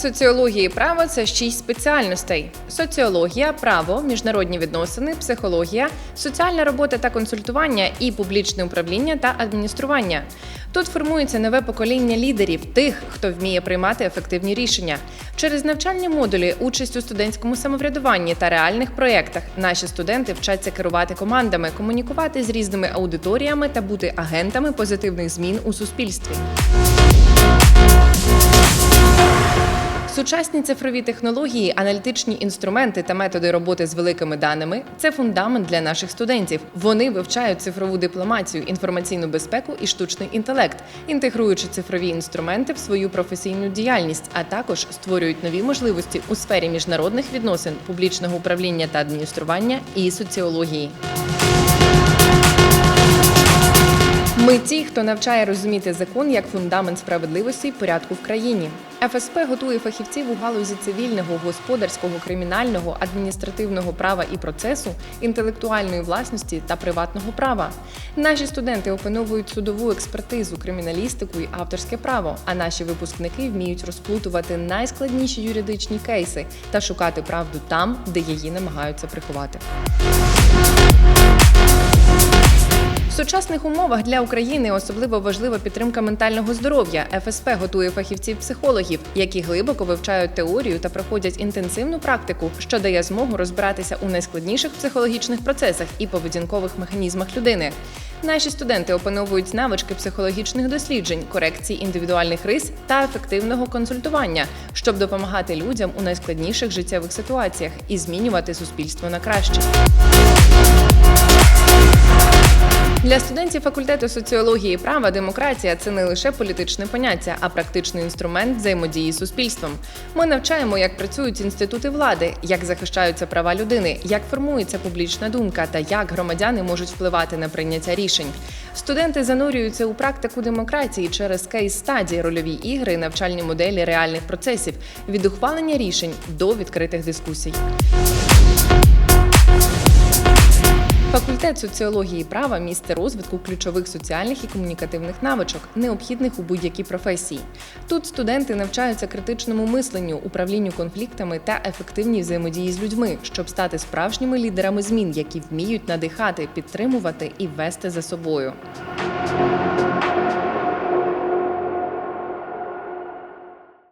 соціології права це шість спеціальностей: соціологія, право, міжнародні відносини, психологія, соціальна робота та консультування і публічне управління та адміністрування. Тут формується нове покоління лідерів, тих, хто вміє приймати ефективні рішення. Через навчальні модулі, участь у студентському самоврядуванні та реальних проєктах наші студенти вчаться керувати командами, комунікувати з різними аудиторіями та бути агентами позитивних змін у суспільстві. Сучасні цифрові технології, аналітичні інструменти та методи роботи з великими даними це фундамент для наших студентів. Вони вивчають цифрову дипломатію, інформаційну безпеку і штучний інтелект, інтегруючи цифрові інструменти в свою професійну діяльність, а також створюють нові можливості у сфері міжнародних відносин, публічного управління та адміністрування і соціології. Ми ті, хто навчає розуміти закон як фундамент справедливості і порядку в країні. ФСП готує фахівців у галузі цивільного, господарського, кримінального, адміністративного права і процесу, інтелектуальної власності та приватного права. Наші студенти опановують судову експертизу, криміналістику і авторське право. А наші випускники вміють розплутувати найскладніші юридичні кейси та шукати правду там, де її намагаються приховати. Сучасних умовах для України особливо важлива підтримка ментального здоров'я. ФСП готує фахівців-психологів, які глибоко вивчають теорію та проходять інтенсивну практику, що дає змогу розбиратися у найскладніших психологічних процесах і поведінкових механізмах людини. Наші студенти опановують навички психологічних досліджень, корекції індивідуальних рис та ефективного консультування, щоб допомагати людям у найскладніших життєвих ситуаціях і змінювати суспільство на краще. Для студентів факультету соціології і права демократія це не лише політичне поняття, а практичний інструмент взаємодії з суспільством. Ми навчаємо, як працюють інститути влади, як захищаються права людини, як формується публічна думка та як громадяни можуть впливати на прийняття рішень. Студенти занурюються у практику демократії через кейс стадії, рольові ігри, навчальні моделі реальних процесів від ухвалення рішень до відкритих дискусій. Факультет соціології і права місце розвитку ключових соціальних і комунікативних навичок, необхідних у будь-якій професії. Тут студенти навчаються критичному мисленню, управлінню конфліктами та ефективній взаємодії з людьми, щоб стати справжніми лідерами змін, які вміють надихати, підтримувати і вести за собою.